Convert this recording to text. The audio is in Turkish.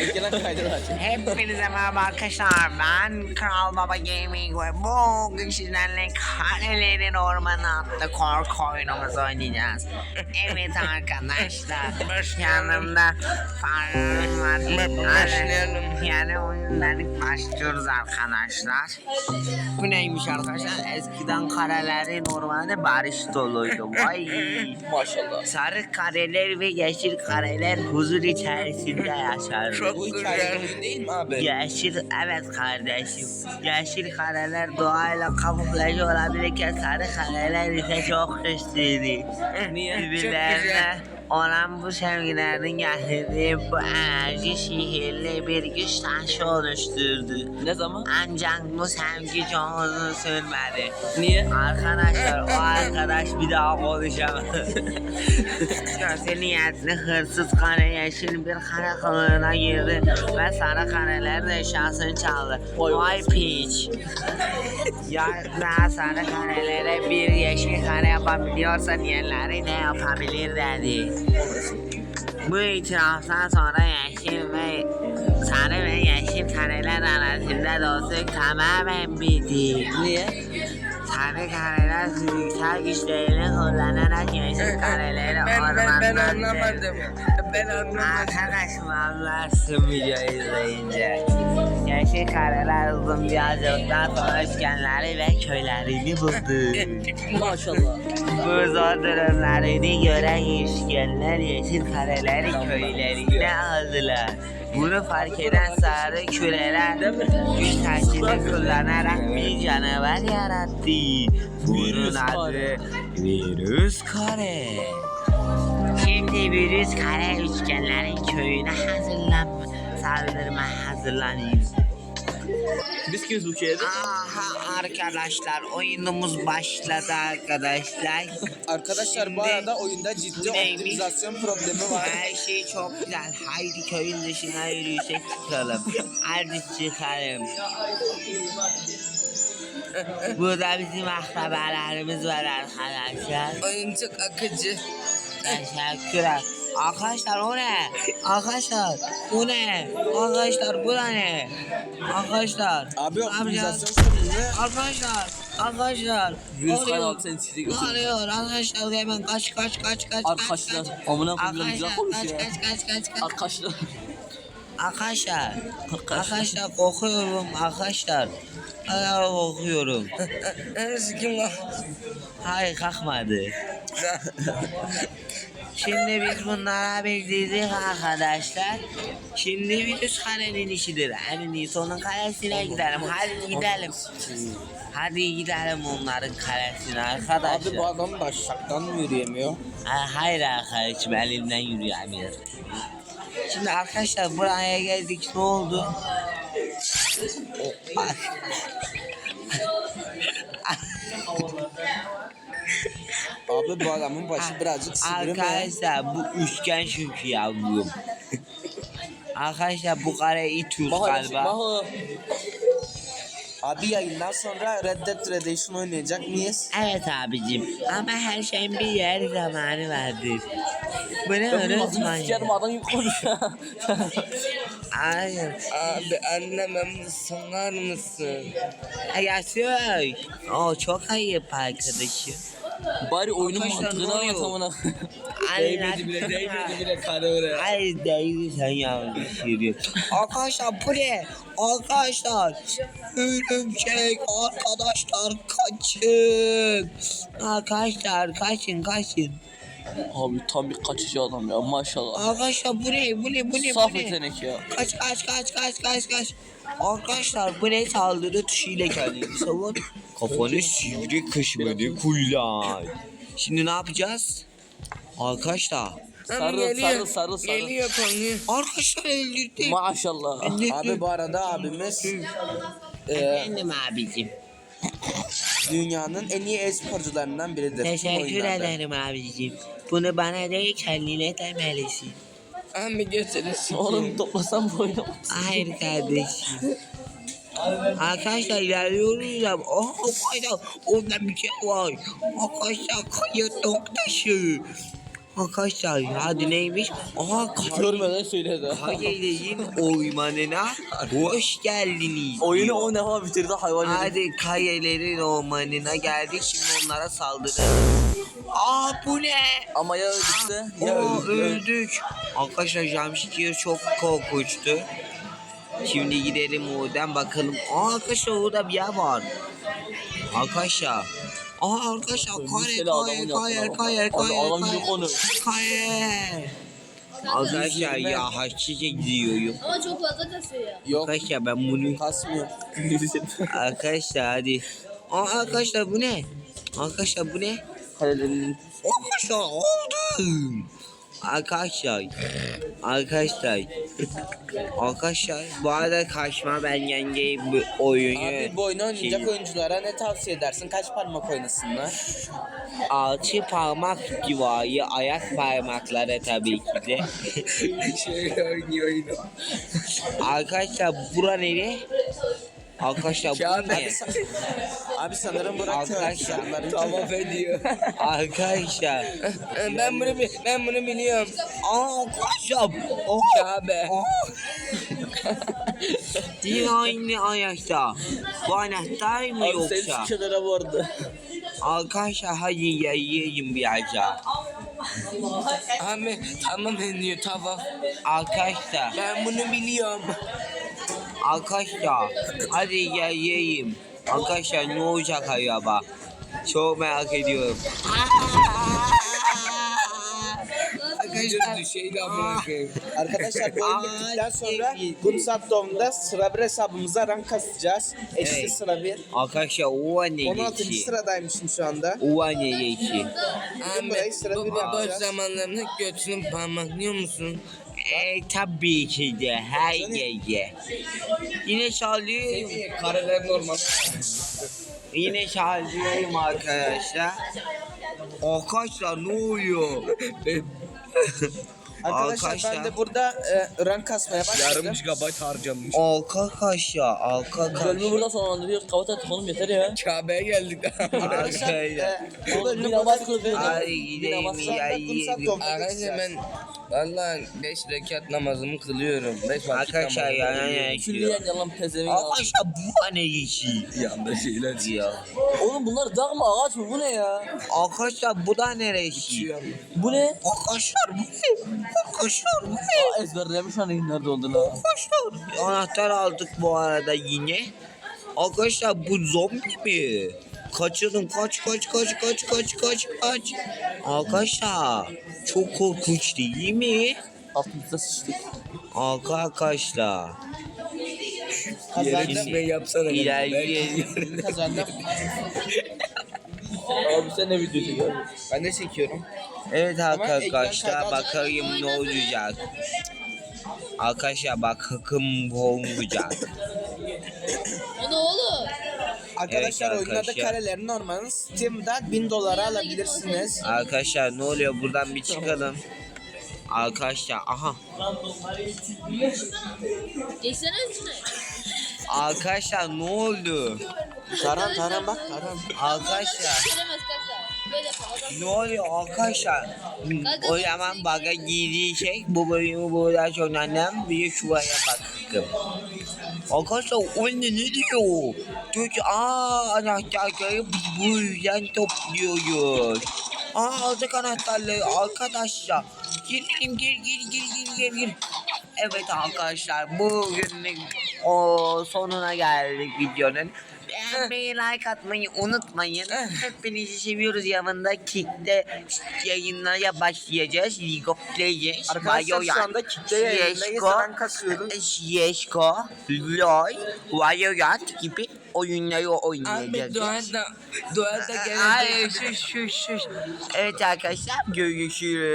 Gelen kaydı aç. Hepinize merhaba arkadaşlar. Ben Kral Baba Gaming ve bugün sizlerle Karelerin Ormanı adlı korku oyunumuzu oynayacağız. Evet arkadaşlar. yanımda Faruk var. Başlayalım. Yani oyundan başlıyoruz arkadaşlar. Bu neymiş arkadaşlar? Eskiden karelerin ormanı barış doluydu. Vay. Maşallah. Sarı kareler ve yeşil kareler huzur içerisinde yaşar. Bu hikaye oyun değil mi abi? Yeşil, evet kardeşim. Yeşil kareler doğayla kamuflaj olabilirken sarı kareler ise çok güçlüydü. Niye? Birbirlerine olan bu sevgilerin getirdiği bu enerji sihirli bir güç taşı oluşturdu. Ne zaman? Ancak bu sevgi çok uzun sürmedi. Niye? Arkadaşlar o arkadaş bir daha konuşamaz. Kötü niyetli hırsız kare yeşil bir kare kılığına girdi ve sarı kareler de eşyasını çaldı. Vay Vay piç. ya daha sarı karelere bir yeşil kare yapabiliyorsa diğerleri de yapabilir dedi. Bu itiraftan sonra yeşil ve sarı ve yeşil kareler arasında dostluk tamamen bitti. Niye? Sarı kareler fiziksel güçlerini kullanarak yeşil kareleri ormandan Ben Arkadaşım anlarsın videoyu izleyince. Yeşil kareler uzun bir yolculuktan sonra üçgenleri ve köylerini buldu. Maşallah. Bu zor durumlarını gören üçgenler yeşil kareleri köylerine aldılar. Bunu fark eden sarı küreler güç taşını kullanarak bir canavar yarattı. Bunun adı virüs kare. Şimdi virüs kare üçgenlerin köyüne hazırlanma, saldırma hazırlanıyor. Biz kimiz bu köyde? Aha arkadaşlar oyunumuz başladı arkadaşlar. Arkadaşlar bu Şimdi- arada oyunda ciddi Neymiş? optimizasyon problemi var. Her şey çok güzel. Haydi köyün dışına yürüyüşe çıkalım. Hadi çıkalım. Burada bizim akrabalarımız var arkadaşlar. Oyuncak akıcı. Teşekkürler. Arkadaşlar o ne? Arkadaşlar bu ne? Arkadaşlar bu da ne? Arkadaşlar. Abi ne optimizasyon sorunu. Arkadaşlar, arkadaşlar. Virüs oluyor? kaynağı seni sizi Ne götürüyor. oluyor? Arkadaşlar hemen kaç kaç kaç kaç Arkadaşlar, kaç kaç. amına koyayım, güzel Arkadaşlar konuşuyor. kaç kaç kaç kaç kaç. Arkadaşlar. Arkadaşlar, arkadaşlar korkuyorum arkadaşlar. Hala korkuyorum. Kim lan? Hayır kalkmadı. Şimdi biz bunlara bildirdik arkadaşlar. Şimdi virüs karenin işidir. En iyisi onun karesine gidelim. Hadi gidelim. Hadi gidelim onların karesine Abi bu arkadaşlar. adam başaktan mı yürüyemiyor? Ha, hayır arkadaşım elimden yürüyemiyor. Şimdi arkadaşlar buraya geldik ne oldu? O- Abi bu adamın başı birazcık sivri mi? Arkadaşlar bu üçgen çünkü yavrum. Arkadaşlar bu kare itiyoruz Maho, galiba. Maho. Abi yayından sonra Red Dead Redemption oynayacak mıyız? Evet abicim ama her şeyin bir yer zamanı vardır. Bu ne öğretmen? adam gibi konuşuyor. Hayır. Abi annemem sanar mısın? Yaşıyor. O çok ayıp arkadaşım. Bari oyunun mantığını anlat amına. Değmedi bile değmedi bile kare oraya. Hayır değil sen yanlış yürüyorsun. Arkadaşlar bu ne? Arkadaşlar örümcek arkadaşlar kaçın. Arkadaşlar kaçın kaçın. Abi tam bir kaçıcı adam ya maşallah. Arkadaşlar bu ne? Bu ne? Bu ne? Saf Bu ne? ya. Kaç kaç kaç kaç kaç kaç. Arkadaşlar bu ne saldırı tuşuyla kendini savun. Kafanı sivri kışmanı kullan. Şimdi ne yapacağız? Arkadaşlar. Sarıl sarıl sarıl sarıl. Geliyor konu. Arkadaşlar öldürdük. Maşallah. Abi bu arada abimiz e, Efendim abicim. dünyanın en iyi e-sporcularından biridir. Teşekkür oyunlarda. ederim abicim. Bunu bana değil kendine demelisin. Abi götürürsün. Oğlum toplasam bu oyunu. Hayır kardeşim. Arkadaşlar ilerliyoruz ya. Oh god. Orada bir şey var. Arkadaşlar kayıt noktası. Arkadaşlar hadi neymiş? Aha Görmeden söyledi. Kayelerin ormanına hoş geldiniz. Oyunu o defa bitirdi hayvan yedi. Hadi Kayelerin ormanına geldik şimdi onlara saldırırız. Aa bu ne? Ama ya öldükse ya Oo, öldükse. öldük. Arkadaşlar jumpscare çok korkunçtu. Şimdi gidelim oradan bakalım. Aa arkadaşlar orada bir yer var. Arkadaşlar. Aa arkadaşlar kare kare kare kare kare kare. Arkadaşlar ya haçlıca gidiyorum. Ama çok fazla kasıyor ya. Yok Arkadaşlar ben bunu kasmıyor. arkadaşlar hadi. Aa arkadaşlar bu ne? Arkadaşlar bu ne? Arkadaşlar oldum. Arkadaşlar. Arkadaşlar. Arkadaşlar bu arada kaçma ben yengeyim bu oyunu. Abi bu oyunu oynayacak oyunculara ne tavsiye edersin? Kaç parmak oynasınlar? altı parmak civarı ayak parmakları tabii ki de. Şöyle oynuyor oyunu. Arkadaşlar bura nere? Arkadaşlar bu ne? Abi sanırım bırak Arkadaşlar. Tamam ediyor. Arkadaşlar. ben bunu ben bunu biliyorum. Aa arkadaşlar. Oh. Kabe. Yine aynı ayakta. Bu anahtar mı Abi yoksa? senin kenara vardı. Arkadaşlar hadi yayayım birazcık. Abi tamam eniyor tamam. Arkadaşlar, Ben bunu biliyorum. arkadaşlar hadi yayayım. Arkadaşlar ne olacak acaba? Çok merak ediyorum. Arkadaşlar şeyle Arkadaşlar bu oyun bittikten sonra Gunsat.com'da sıra bir hesabımıza rank kasacağız. Eşli Evet. sıra bir. Arkadaşlar o ne 16. geçi? sıradaymışım şu anda. O ne geçi? Bugün burayı sıra bir Boş yapacağız. zamanlarında götünü parmaklıyor musun? E, tabii ki de her gece. Yine çalıyorum. Kareler normal. Yine çalıyorum arkadaşlar. Arkadaşlar ne oluyor? Arkadaşlar, ben de burada e, rank kasmaya başladım. GB harcamış. Arkadaşlar, arkadaşlar. Bölümü burada sonlandırıyoruz. Kapat artık oğlum yeter ya. Kabe'ye geldik. Arkadaşlar e, bu bölümü Bir burada namaz Şu anda ya. Arkadaşlar ben Valla 5 rekat namazımı kılıyorum. 5 vakit Arkadaşlar ya namazımı ya Külliyen yalan pezevenk. Arkadaşlar bu ne işi? Yanda şeyler Ya. Oğlum bunlar dağ mı ağaç mı bu ne ya? Arkadaşlar bu da neresi? Bu ne? Arkadaşlar bu ne? Arkadaşlar bu ne? Aa, ezberlemiş hani nerede olduğunu. Arkadaşlar anahtar aldık bu arada yine. Arkadaşlar bu zombi mi? Kaçalım kaç kaç kaç kaç kaç kaç kaç. Arkadaşlar çok korkunç değil mi? Altımızda sıçtık. Arkadaşlar. Şimdi düşmeyi yapsana. ilerleyelim. kazandım. Abi sen ne video çekiyorsun? Ben de çekiyorum. Evet arkadaşlar bakayım ne olacak. Arkadaşlar bakın bu olacak. O ne oğlum? Arkadaşlar Evet, arkadaşlar. Karelerin Ormanı. Steam'da 1000 dolara alabilirsiniz. Arkadaşlar ne oluyor buradan bir çıkalım. Arkadaşlar aha Geçsene üstüne. arkadaşlar ne oldu? Taran taran bak taran. Arkadaşlar ne oluyor arkadaşlar? O zaman baga girecek bu bölümü burada sonlandım bir de şuraya bakın. Arkadaşlar o ne diyor? Diyor ki aa anahtarları biz bu yüzden topluyoruz. Aa aldık anahtarları arkadaşlar. Girelim gir gir gir gir gir gir. Evet arkadaşlar bugünlük o sonuna geldik videonun. Beğenmeyi, like atmayı unutmayın. Hepinizi seviyoruz. Yanında Kick'te yayınlara başlayacağız. League of Legends. Arkadaşlar şu anda kitle yayındayız. CSGO, Ben kasıyorum. CSGO, LoL, Valorant gibi oyunları oynayacağız. Ahmet Doğan da Doğan da Ay şu şu şu. Evet arkadaşlar görüşürüz.